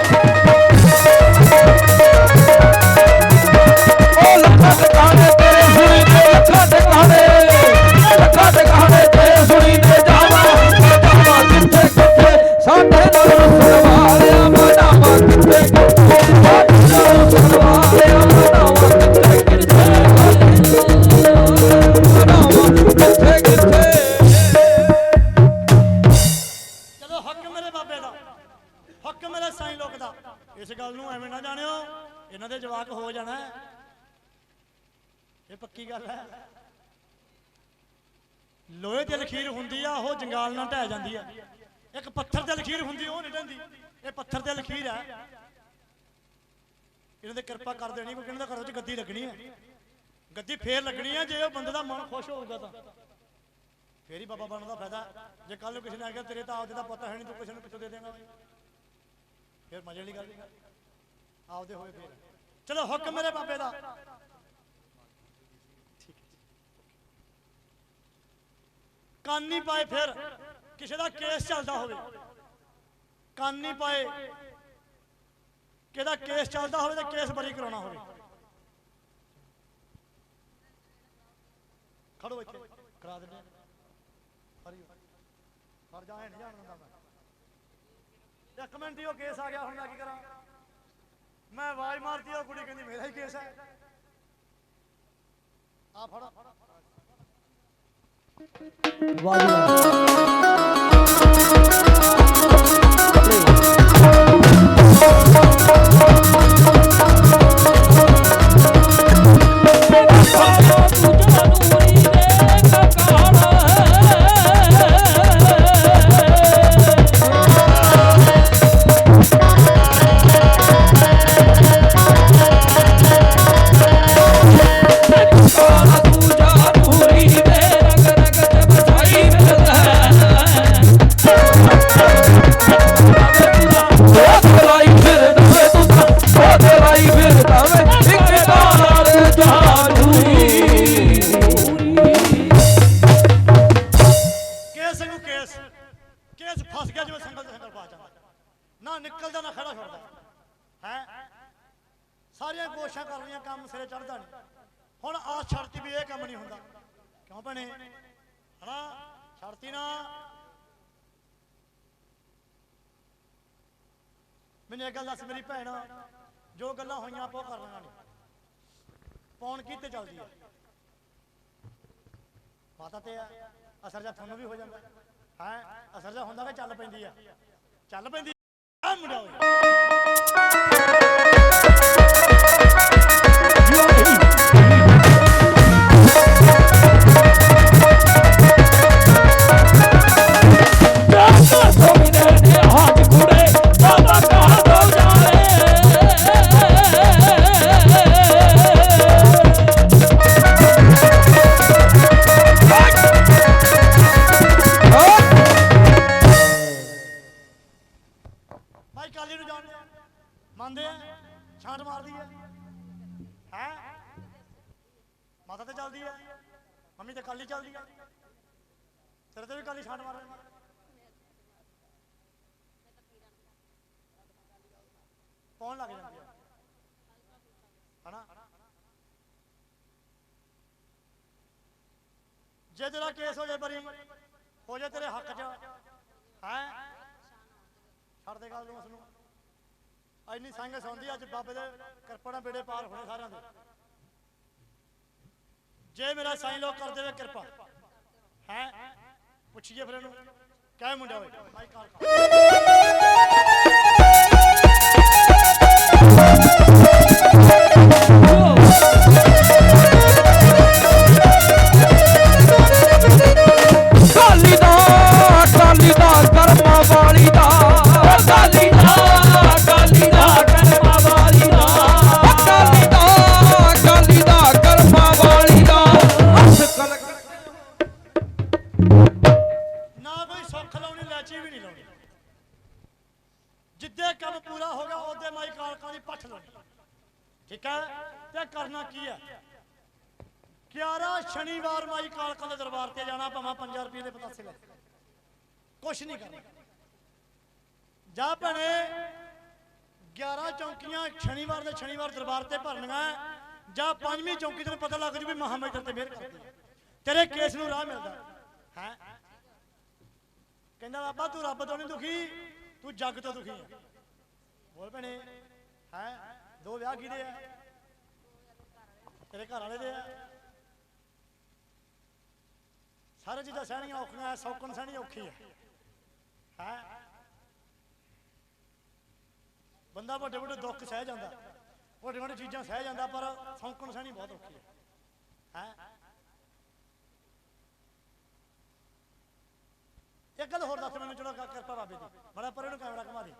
ਉਹ ਹੱਕ ਮੇਰੇ ਸਾਈਂ ਲੋਕ ਦਾ ਇਸ ਗੱਲ ਨੂੰ ਐਵੇਂ ਨਾ ਜਾਣਿਓ, ਇਹਨਾਂ ਦੇ ਜਵਾਕ ਹੋ ਜਾਣਾ ਇਹ ਪੱਕੀ ਗੱਲ ਹੈ। ਲੋਹੇ ਦੀ ਲਖੀਰ ਹੁੰਦੀ ਆ, ਉਹ ਜੰਗਾਲ ਨਾਲ ਢਹਿ ਜਾਂਦੀ ਆ। ਇੱਕ ਪੱਥਰ ਤੇ ਲਖੀਰ ਹੁੰਦੀ, ਉਹ ਨਹੀਂ ਢਹਿੰਦੀ। ਇਹ ਪੱਥਰ ਤੇ ਲਖੀਰ ਹੈ। ਇਹਨਾਂ ਦੇ ਕਿਰਪਾ ਕਰ ਦੇਣੀ, ਕਿਉਂਕਿ ਇਹਨਾਂ ਦੇ ਘਰੋਂ ਚ ਗੱਦੀ ਲੱਗਣੀ ਹੈ ਗੱਦੀ ਫੇਰ ਲੱਗਣੀ ਹੈ ਜੇ ਉਹ ਬੰਦੇ ਦਾ ਮਨ ਖੁਸ਼ ਹੋਊਗਾ ਤਾਂ। ਫੇਰ ਹੀ ਬਾਬਾ ਬਣਨ ਦਾ ਫਾਇਦਾ। ਜੇ ਕੱਲ ਨੂੰ ਕਿਸੇ ਨੇ ਆ ਗਿਆ ਤੇਰੇ ਤਾਂ ਆਪਦੇ ਦਾ ਪਤਾ ਹੈ ਨਹੀਂ, ਤੂੰ ਕਿਸੇ ਨੂੰ ਪਿੱਛੋਂ ਦੇ ਦੇਗਾ ਫਿਰ ਮਜ਼ੇ ਵਾਲੀ ਗੱਲ ਆਪਦੇ ਹੋਏ ਫੇਰ। ਚਲੋ, ਹੁਕਮ ਮੇਰੇ ਬਾਬੇ ਦਾ। ਕੰਨ ਨਹੀਂ ਪਾਏ ਫਿਰ ਕਿਸੇ ਦਾ ਕੇਸ ਚੱਲਦਾ ਹੋਵੇ। ਕੰਨ ਨਹੀਂ ਪਾਏ। ਕਿਹਦਾ ਕੇਸ ਚੱਲਦਾ ਹੋਵੇ ਤਾਂ ਕੇਸ ਬਰੀ ਕਰਾਉਣਾ ਹੋਵੇ। ਖੜੋ ਇੱਥੇ। ਕਰਾ ਦਿੰਦੇ ਹਰੀ ਹਰ ਜਾ ਨਹੀਂ ਜਾਣ ਦਿੰਦਾ ਮੈਂ ਇੱਕ ਮਿੰਟ ਹੀ ਉਹ ਕੇਸ ਆ ਗਿਆ ਹੁਣ ਮੈਂ ਕੀ ਕਰਾਂ? ਮੈਂ ਆਵਾਜ਼ ਮਾਰਤੀ, ਉਹ ਕੁੜੀ ਕਹਿੰਦੀ ਮੇਰਾ ਹੀ ਕੇਸ ਹੈ। ਆ ਫੜ। ਕੇਸ ਹੁਣ ਆ ਛੜਤੀ ਵੀ ਇਹ ਕੰਮ ਨਹੀਂ ਹੁੰਦਾ। ਕਿਉਂ ਭੈਣੇ? ਹਨਾ? ਛੜਤੀ ਨਾ। ਮੈਨੂੰ ਇਹ ਗੱਲ ਦੱਸ ਮੇਰੀ ਭੈਣ, ਜੋ ਗੱਲਾਂ ਹੋਈਆਂ ਆਪਾਂ ਉਹ ਕਰ ਲੈਣਾ ਨਹੀਂ ਪੌਣ ਕੀ ਤੇ ਚੱਲਦੀ ਹੈ ਪਤਾ ਤੇ ਆ। ਅਸਰ ਜਾ ਤੁਹਾਨੂੰ ਵੀ ਹੋ ਜਾਂਦਾ। ਹੈ? ਅਸਰ ਜਾ ਹੁੰਦਾ ਕਿ ਚੱਲ ਪੈਂਦੀ ਆ। ਚੱਲ ਪੈਂਦੀ ਆ। ਮੁੰਡਾ ਓਏ। ਚੱਲਦੀ ਆ। ਮੰਮੀ ਤੇ ਕਾਲੀ ਚੱਲਦੀ ਆ। ਤੇਰੇ ਤੇ ਵੀ ਕਾਲੀ ਛਾਂਟ ਮਾਰ। ਕੌਣ ਲੱਗ ਜਾਂਦੀ ਆ? ਹਨਾ? ਜੇ ਤੇਰਾ ਕੇਸ ਹੋ ਜਾਏ ਬਰੀ ਹੋ ਜਾਏ ਤੇਰੇ ਹੱਕ 'ਚ, ਹੈ? ਛੱਡ ਦੇ ਗੱਲ ਨੂੰ ਉਸ ਨੂੰ ਇੰਨੀ ਸੰਗ ਸੌਂਦੀ ਅੱਜ ਬਾਬੇ ਦੇ ਕਿਰਪਾ ਨਾਲ ਬੇੜੇ ਪਾਰ ਹੋਣੇ ਸਾਰਿਆਂ ਦੇ। ਜੇ ਮੇਰਾ ਸਾਈਂ ਲੋਕ ਕਰ ਦੇਵੇ ਕਿਰਪਾ। ਹੈ? ਪੁੱਛੀਏ ਫਿਰ ਇਹਨੂੰ। ਕਹਿ ਮੁੰਡਾ ਓਏ। ਭਾਈ ਕਾਲ ਕਰ ਸੁੱਖ ਵੀ ਨਹੀਂ ਲਾਉਣੀ। ਜਿੱਦੇ ਕੰਮ ਪੂਰਾ ਹੋ ਉਹਦੇ ਮਾਈ ਕਾਲਕਾਂ ਦੀ ਪੱਠ ਲਾਉਣੀ। ਠੀਕ ਹੈ? ਤੇ ਕਰਨਾ ਕੀ ਹੈ? 11 ਸ਼ਨੀਵਾਰ ਮਾਈ ਕਾਲਕਾਂ ਦੇ ਦਰਬਾਰ ਤੇ ਜਾਣਾ, ਭਾਵੇਂ 5 ਰੁਪਏ ਦੇ ਪਤਾਸੇ ਲੈ। ਕੁਛ ਨਹੀਂ ਕਰਨਾ। ਜਾ ਭੈਣੇ 11 ਚੌਂਕੀਆਂ ਸ਼ਨੀਵਾਰ ਦੇ ਸ਼ਨੀਵਾਰ ਦਰਬਾਰ ਤੇ ਭਰਨੀਆਂ ਜਾਂ ਪੰਜਵੀਂ ਚੌਂਕੀ ਤੈਨੂੰ ਪਤਾ ਲੱਗ ਜੂ ਵੀ ਮਹਾਮੇਟਰ ਤੇ ਮਿਹਰ ਕਰਦੀ ਤੇਰੇ ਕੇਸ ਨੂੰ ਰਾਹ ਮਿਲਦਾ। ਹੈ? ਕਹਿੰਦਾ ਬਾਬਾ, ਤੂੰ ਰੱਬ ਤੋਂ ਨਹੀਂ ਦੁਖੀ, ਤੂੰ ਜੱਗ ਤੋਂ ਦੁਖੀ ਹੈ ਬੋਲ ਭੈਣੇ, ਹੈ? ਦੋ ਵਿਆਹ ਕਿਹਦੇ ਆ। ਤੇਰੇ ਘਰ ਵਾਲੇ ਦੇ ਆ। ਸਾਰੇ ਚੀਜ਼ਾਂ ਸਹਿਣੀਆਂ ਔਖੀਆਂ ਸੌਕਣ ਸਹਿਣੀ ਔਖੀ ਹੈ ਹੈ? ਬੰਦਾ ਵੱਡੇ ਵੱਡੇ ਦੁੱਖ ਸਹਿ ਜਾਂਦਾ। ਵੱਡੇ ਵੱਡੇ ਚੀਜ਼ਾਂ ਸਹਿ ਜਾਂਦਾ, ਪਰ ਸੌਕਣ ਸਹਿਣੀ ਬਹੁਤ ਔਖੀ ਹੈ ਹੈ? ਇੱਕ ਗੱਲ ਹੋਰ ਦੱਸ ਮੈਨੂੰ ਚਲੋ ਕਿਰਪਾ ਬਾਬੇ ਦੀ। ਬੜਾ ਪਰੇ ਨੂੰ ਕੈਮਰਾ ਘੁਮਾ ਦੇ।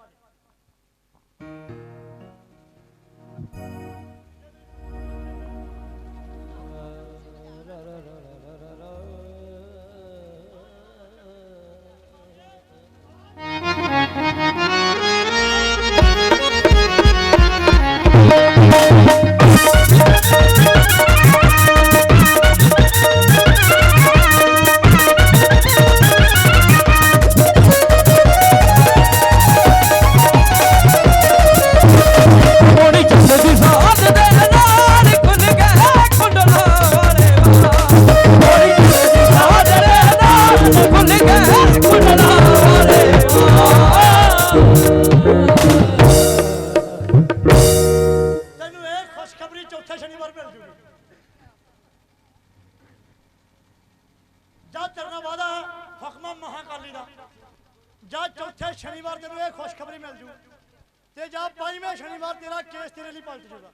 ਖੁਸ਼ਖਬਰੀ ਚੌਥੇ ਮਿਲ ਜੂਗੀ। ਜਾਂ ਤੇਰੇ ਵਾਦਾ ਹੁਕਮਾ ਮਹਾਕਾਲੀ ਦਾ। ਜਾਂ ਚੌਥੇ ਸ਼ਨੀਵਾਰ ਤੈਨੂੰ ਇਹ ਖੁਸ਼ਖਬਰੀ ਮਿਲ ਜੂ। ਤੇ ਜਾਂ ਪੰਜਵੇਂ ਸ਼ਨੀਵਾਰ ਤੇਰਾ ਕੇਸ ਤੇਰੇ ਲਈ ਪਲਟ ਜੂਗਾ।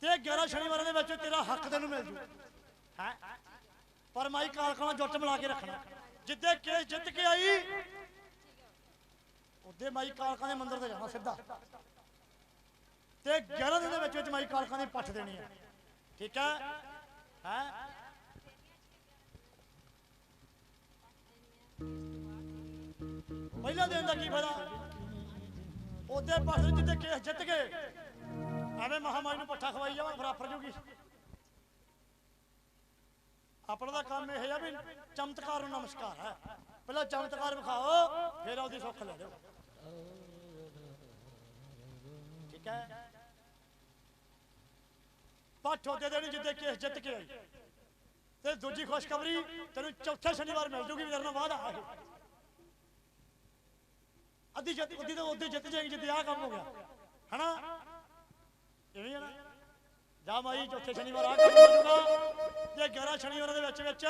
ਤੇ 11 ਸ਼ਨੀਵਾਰਾਂ ਦੇ ਵਿੱਚ ਤੇਰਾ ਹੱਕ ਤੈਨੂੰ ਮਿਲ ਜੂ। ਹੈ? ਪਰ ਮਾਈ ਕਾਲਖਾਨਾ ਜੁੱਟ ਬਣਾ ਕੇ ਰੱਖਣਾ। ਜਿੱਦੇ ਕੇਸ ਜਿੱਤ ਕੇ ਆਈ, ਉਹਦੇ ਮਾਈ ਕਾਲਖਾਨੇ ਮੰਦਿਰ ਤੇ ਜਾਣਾ ਸਿੱਧਾ। ਤੇ 11 ਦਿਨ ਦੇ ਵਿੱਚ ਵਿੱਚ ਮਾਈ ਕਾਲਕਾਂ ਦੀ ਪੱਠ ਦੇਣੀ ਹੈ ਠੀਕ ਹੈ ਹੈ? ਪਹਿਲਾ ਦਿਨ ਦਾ ਕੀ ਫਾਇਦਾ? ਉਹਦੇ ਪਾਸੇ ਜਿੱਤੇ ਕੇਸ ਜਿੱਤ ਗਏ। ਐਵੇਂ ਮਹਾਮਾਈ ਨੂੰ ਪੱਠਾ ਖਵਾਈ ਜਾਵਾਂ, ਫਿਰ ਆਫਰ ਜੂਗੀ। ਆਪਣਾ ਦਾ ਕੰਮ ਇਹ ਹੈ ਵੀ ਚਮਤਕਾਰ ਨੂੰ ਨਮਸਕਾਰ ਹੈ। ਪਹਿਲਾਂ ਚਮਤਕਾਰ ਵਿਖਾਓ, ਫਿਰ ਉਹਦੀ ਸੁੱਖ ਲੈ ਲਿਓ। ਠੀਕ ਹੈ? ਪੱਠ ਉਹਦੇ ਦੇਣੀ ਜਿੱਦੇ ਕੇਸ ਜਿੱਤ ਕੇ ਆਈ। ਤੇ ਦੂਜੀ ਖੁਸ਼ਖਬਰੀ, ਤੈਨੂੰ ਚੌਥੇ ਸ਼ਨੀਵਾਰ ਮਿਲ ਜੂਗੀ, ਮੇਰੇ ਨਾਲ ਵਾਅਦਾ ਹੈ ਅੱਧੀ ਜਿੱਤ, ਅੱਧੀ ਤਾਂ ਉਹਦੇ ਜਿੱਤ ਜਾਏਗੀ, ਜਿੱਦੇ ਆਹ ਕੰਮ ਹੋ ਗਿਆ। ਹਨਾ? ਇਵੇਂ ਹੀ ਨਾ। ਜਾ ਮਾਈ, ਚੌਥੇ ਸ਼ਨੀਵਾਰ ਆ ਕੰਮ ਹੋ ਜਾਊਗਾ ਤੇ 11 ਸ਼ਨੀਵਾਰਾਂ ਦੇ ਵਿੱਚ ਵਿੱਚ,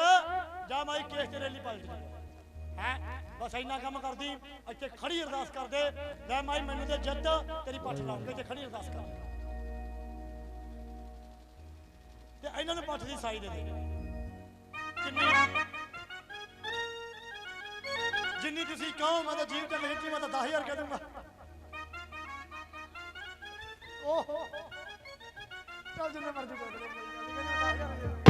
ਜਾ ਮਾਈ, ਕੇਸ ਤੇਰੇ ਲਈ ਪਲਟ ਜਾਊਗਾ ਹੈ? ਬਸ ਇੰਨਾ ਕੰਮ ਕਰਦੀ, ਇੱਥੇ ਖੜੀ ਅਰਦਾਸ ਕਰਦੇ, ਲੈ ਮਾਈ, ਮੈਨੂੰ ਤੇ ਜਿੱਤ, ਤੇਰੀ ਪੱਠ ਲਾਉਂਗੇ, ਤੇ ਖੜੀ ਅਰਦਾਸ ਕਰ। ਤੇ ਇਹਨਾਂ ਨੂੰ ਪੱਠ ਦੀ ਸਾਈ ਦੇ ਦੇ। ਕਿੰਨੀ ਜਿੰਨੀ ਤੁਸੀਂ ਕਹੋ ਮੈਂ ਤਾਂ ਜੀਵ ਤੇ ਮਿਹਨਤੀ ਮੈਂ ਤਾਂ 10000 ਕਹਿ ਦੂੰਗਾ। ਓਹੋ ਚੱਲ ਜਿੰਨੇ ਮਰਜ਼ੀ ਕਰ ਦੇ। ਕੋਈ ਗੱਲ ਨੀ, 10000